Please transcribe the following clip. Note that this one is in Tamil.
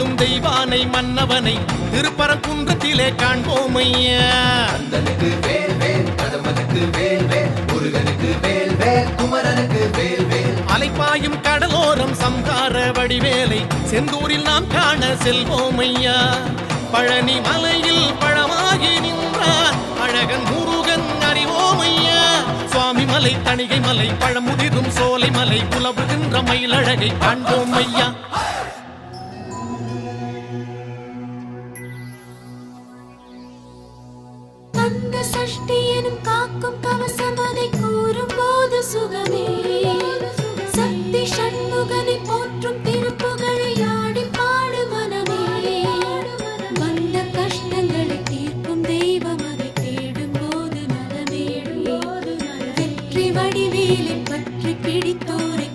ஆளும் தெய்வானை மன்னவனை திருப்பரங்குன்றத்திலே காண்போம் ஐயா அலைப்பாயும் கடலோரம் சம்ஹார வடிவேலை செந்தூரில் நாம் காண செல்வோம் ஐயா பழனி மலையில் பழமாகி நின்றான் அழகன் முருகன் அறிவோம் ஐயா சுவாமி மலை தணிகை மலை பழமுதிரும் சோலை மலை புலவுகின்ற மயிலழகை காண்போம் ஐயா அந்த சஷ்டி எனும் காக்கும் கவசம் அதை கூறும் போது சுகமே. சக்தி சண்முகனை போற்றும் திருப்புகழை ஆடி பாடு மனமே. வந்த கஷ்டங்களை தீர்க்கும் தெய்வம் அதை தேடும் போது மனமே. வெற்றி வடிவேலை பற்றி பிடித்தோரை